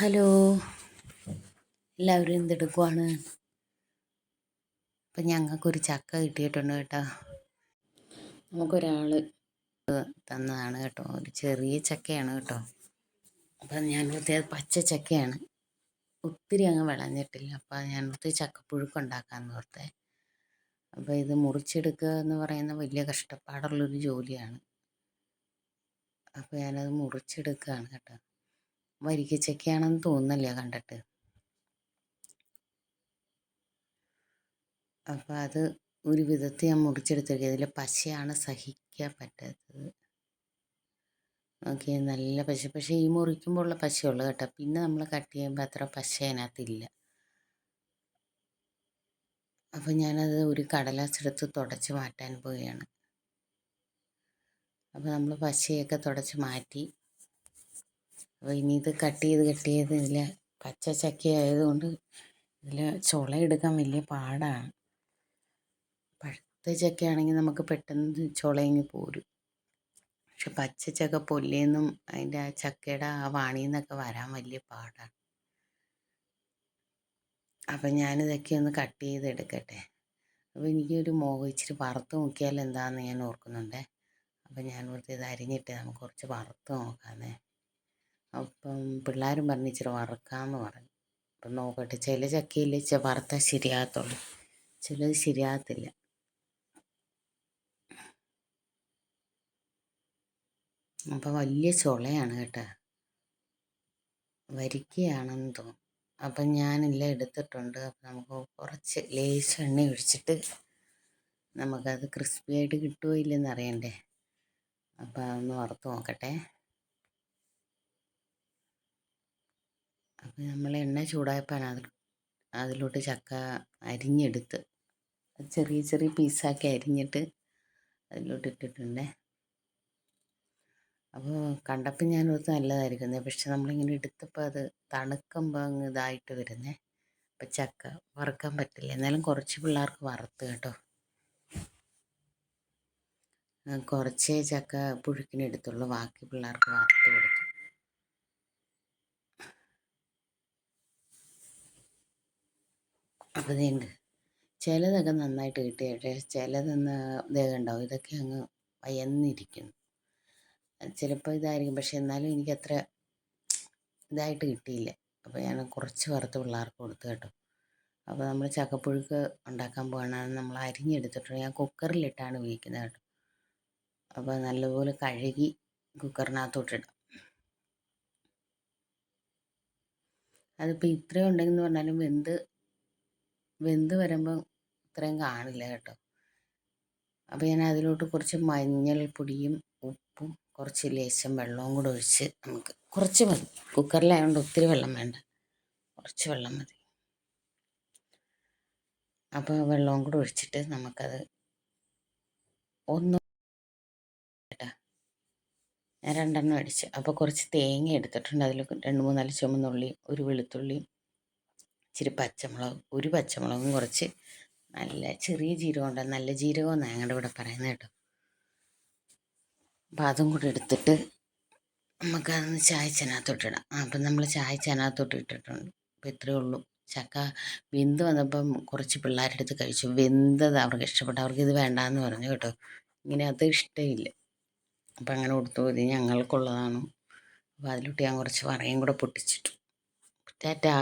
Hello. എല്ലാവരും എന്തെടുക്കുവാണ്? അപ്പം ഞങ്ങൾക്കൊരു ചക്ക കിട്ടിയിട്ടുണ്ട് കേട്ടോ. നമുക്കൊരാൾ തന്നതാണ് കേട്ടോ. ഒരു ചെറിയ ചക്കയാണ് കേട്ടോ. അപ്പം ഞാൻ പ്രത്യേകം പച്ച ചക്കയാണ്. ഒത്തിരി അങ്ങ് വിളഞ്ഞിട്ടില്ല. അപ്പം ഞാൻ ഒത്തിരി ചക്കപ്പുഴുക്ക് ഉണ്ടാക്കാമെന്ന് ഓർത്തെ. അപ്പോൾ ഇത് മുറിച്ചെടുക്കുക എന്ന് പറയുന്ന വലിയ കഷ്ടപ്പാടുള്ളൊരു ജോലിയാണ്. അപ്പോൾ ഞാനത് മുറിച്ചെടുക്കുകയാണ് കേട്ടോ. വരിക്കച്ചക്കയാണെന്ന് തോന്നുന്നില്ല കണ്ടിട്ട്. അപ്പോൾ അത് ഒരു വിധത്തിൽ ഞാൻ മുറിച്ചെടുത്തിരിക്കുക ഇതിൽ പശയാണ് സഹിക്കാൻ പറ്റാത്തത് ഓക്കെ നല്ല പശ. പക്ഷേ ഈ മുറിക്കുമ്പോഴുള്ള പശയുള്ളൂ കേട്ടോ. പിന്നെ നമ്മൾ കട്ട് ചെയ്യുമ്പോൾ അത്ര പശ അതിനകത്തില്ല. അപ്പോൾ ഞാനത് ഒരു കടലാസ് എടുത്ത് തുടച്ച് മാറ്റാൻ പോവുകയാണ്. അപ്പോൾ നമ്മൾ പശയൊക്കെ തുടച്ച് മാറ്റി. അപ്പോൾ ഇനി ഇത് കട്ട് ചെയ്ത് കട്ട് ചെയ്ത് ഇതിൽ പച്ച ചക്ക ആയതുകൊണ്ട് ഇതിൽ ചുള എടുക്കാൻ വലിയ പാടാണ്. പഴുത്ത ചക്കയാണെങ്കിൽ നമുക്ക് പെട്ടെന്ന് ചുളയങ്ങി പോരും. പക്ഷെ പച്ച ചക്ക പൊല്ലേന്നും അതിന്റെ ആ ചക്കയുടെ ആ വാണിന്നൊക്കെ വരാൻ വലിയ പാടാണ്. അപ്പം ഞാനിതൊക്കെ ഒന്ന് കട്ട് ചെയ്ത് എടുക്കട്ടെ. അപ്പോൾ എനിക്കൊരു മോഹ ഇച്ചിരി വറുത്ത് നോക്കിയാൽ എന്താണെന്ന് ഞാൻ ഓർക്കുന്നുണ്ടേ. അപ്പം ഞാൻ വെറുതെ ഇത് അരിഞ്ഞിട്ട് നമുക്ക് കുറച്ച് വറുത്ത് നോക്കാമെന്നേ അപ്പം പിള്ളേരും പറഞ്ഞ് ഇച്ചിരി വറുക്കാമെന്ന് പറഞ്ഞു. അപ്പം നോക്കട്ടെ ചില ചക്കയിൽ ഇച്ചിരി വറുത്താൽ ശരിയാകത്തുള്ളൂ. ചിലത് ശരിയാകത്തില്ല. അപ്പം വലിയ ചുളയാണ് കേട്ടോ. വരിക്കയാണെന്ന് തോന്നും അപ്പം ഞാനെല്ലാം എടുത്തിട്ടുണ്ട്. അപ്പം നമുക്ക് കുറച്ച് ലേശ എണ്ണ ഒഴിച്ചിട്ട് നമുക്കത് ക്രിസ്പി ആയിട്ട് കിട്ടുമോ ഇല്ലെന്ന് അറിയണ്ടേ? അപ്പം അതൊന്ന് വറുത്ത് നോക്കട്ടെ. നമ്മൾ എണ്ണ ചൂടായപ്പോൾ അതിൽ അതിലോട്ട് ചക്ക അരിഞ്ഞെടുത്ത് ചെറിയ ചെറിയ പീസാക്കി അരിഞ്ഞിട്ട് അതിലോട്ട് ഇട്ടിട്ടുണ്ട്. അപ്പോൾ കണ്ടപ്പോൾ ഞാൻ ഓർത്ത് നല്ലതായിരിക്കുന്നത് പക്ഷെ നമ്മളിങ്ങനെ എടുത്തപ്പോൾ അത് തണുക്കുമ്പോൾ അങ്ങ് ഇതായിട്ട് വരുന്നേ. അപ്പം ചക്ക വറുക്കാൻ പറ്റില്ല. എന്നാലും കുറച്ച് പിള്ളേർക്ക് വറുത്ത് കേട്ടോ. കുറച്ചേ ചക്ക പുഴുക്കിനെടുത്തുള്ളൂ ബാക്കി പിള്ളേർക്ക് വറുത്ത് കൊടുത്തു ഇതുണ്ട് ചിലതൊക്കെ നന്നായിട്ട് കിട്ടിയിട്ട് ചിലതൊന്ന് ഇതൊക്കെ ഉണ്ടാവും ഇതൊക്കെ അങ്ങ് വയന്നിരിക്കുന്നു. ചിലപ്പോൾ ഇതായിരിക്കും. പക്ഷെ എന്നാലും എനിക്ക് അത്ര ഇതായിട്ട് കിട്ടിയില്ല. അപ്പോൾ ഞാൻ കുറച്ച് വറുത്ത് പിള്ളേർക്ക് കൊടുത്തു കേട്ടോ. അപ്പോൾ നമ്മൾ ചക്കപ്പുഴുക്ക് ഉണ്ടാക്കാൻ പോകണമെന്ന് നമ്മൾ അരിഞ്ഞെടുത്തിട്ടുണ്ട്. ഞാൻ കുക്കറിലിട്ടാണ് ഉപയോഗിക്കുന്നത് കേട്ടോ. അപ്പോൾ നല്ലപോലെ കഴുകി കുക്കറിനകത്തോട്ടിടാം. അതിപ്പോൾ ഇത്രയും ഉണ്ടെന്ന് പറഞ്ഞാലും വെന്ത് വെന്ത് വരുമ്പോൾ ഇത്രയും കാണില്ല കേട്ടോ. അപ്പോൾ ഞാൻ അതിലോട്ട് കുറച്ച് മഞ്ഞൾപ്പൊടിയും ഉപ്പും കുറച്ച് ലേശം വെള്ളവും കൂടെ ഒഴിച്ച് നമുക്ക് കുറച്ച് മതി. കുക്കറിലായതുകൊണ്ട് ഒത്തിരി വെള്ളം വേണ്ട. കുറച്ച് വെള്ളം മതി. അപ്പോൾ വെള്ളവും കൂടെ ഒഴിച്ചിട്ട് നമുക്കത് ഒന്ന് ഞാൻ രണ്ടെണ്ണം അടിച്ച്. അപ്പോൾ കുറച്ച് തേങ്ങ എടുത്തിട്ടുണ്ട്. അതിൽ രണ്ട് മൂന്നാൽ ചുമന്നുള്ളി ഒരു വെളുത്തുള്ളി ഇച്ചിരി പച്ചമുളക് ഒരു പച്ചമുളകും കുറച്ച് നല്ല ചെറിയ ജീരകം ഉണ്ട് നല്ല ജീരകം എന്നാണ് ഞങ്ങളുടെ ഇവിടെ പറയുന്നത് കേട്ടോ. അപ്പം അതും കൂടെ എടുത്തിട്ട് നമുക്കതൊന്ന് ചായച്ചനകത്തോട്ടിടാം അപ്പം നമ്മൾ ചായച്ചനകത്തോട്ട് ഇട്ടിട്ടുണ്ട്. അപ്പം ഇത്രയേ ഉള്ളൂ. ചക്ക വെന്ത് വന്നപ്പം കുറച്ച് പിള്ളേരെടുത്ത് കഴിച്ചു. വെന്തത് അവർക്ക് ഇഷ്ടപ്പെട്ടു. അവർക്ക് ഇത് വേണ്ടാന്ന് പറഞ്ഞു കേട്ടോ. ഇങ്ങനെ അത് ഇഷ്ടമില്ല. അപ്പം അങ്ങനെ കൊടുത്തു. ഇത് ഞങ്ങൾക്കുള്ളതാണ്. അപ്പോൾ അതിലോട്ട് ഞാൻ കുറച്ച് വറയും കൂടെ പൊട്ടിച്ചിട്ടു. ടാറ്റാ.